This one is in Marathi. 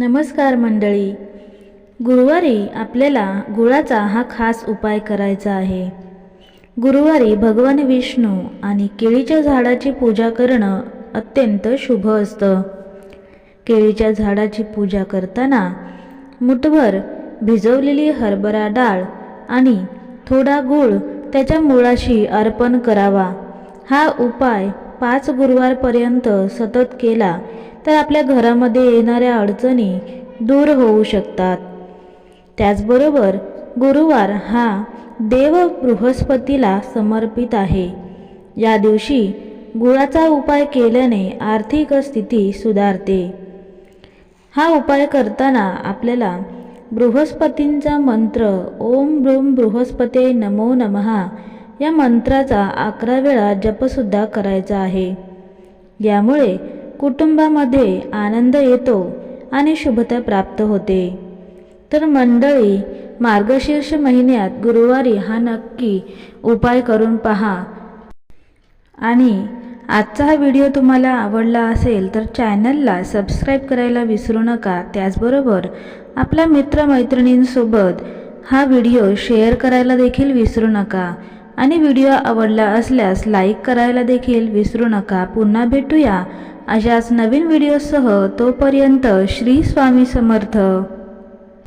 नमस्कार मंडळी. गुरुवारी आपल्याला गुळाचा हा खास उपाय करायचा आहे. गुरुवारी भगवान विष्णू आणि केळीच्या झाडाची पूजा करणं अत्यंत शुभ असतं. केळीच्या झाडाची पूजा करताना मुठभर भिजवलेली हरभरा डाळ आणि थोडा गूळ त्याच्या मुळाशी अर्पण करावा. हा उपाय पाच गुरुवारपर्यंत सतत केला तर आपल्या घरामध्ये येणाऱ्या अडचणी दूर होऊ शकतात. त्याचबरोबर गुरुवार हा देव बृहस्पतीला समर्पित आहे. या दिवशी गुळाचा उपाय केल्याने आर्थिक स्थिती सुधारते. हा उपाय करताना आपल्याला बृहस्पतींचा मंत्र ओम ब्रूम बृहस्पते नमो नमहा या मंत्राचा अकरा वेळा जपसुद्धा करायचा आहे. यामुळे कुटुंबामध्ये आनंद येतो आणि शुभता प्राप्त होते. तर मंडळी मार्गशीर्ष महिन्यात गुरुवारी हा नक्की उपाय करून पहा. आणि आजचा हा व्हिडिओ तुम्हाला आवडला असेल तर चॅनलला सबस्क्राईब करायला विसरू नका. त्याचबरोबर आपल्या मित्रमैत्रिणींसोबत हा व्हिडिओ शेअर करायला देखील विसरू नका. आणि व्हिडिओ आवडला असल्यास लाईक करायला देखील विसरू नका. पुन्हा भेटूया. अशाच नवीन व्हिडिओसह तोपर्यंत श्री स्वामी समर्थ.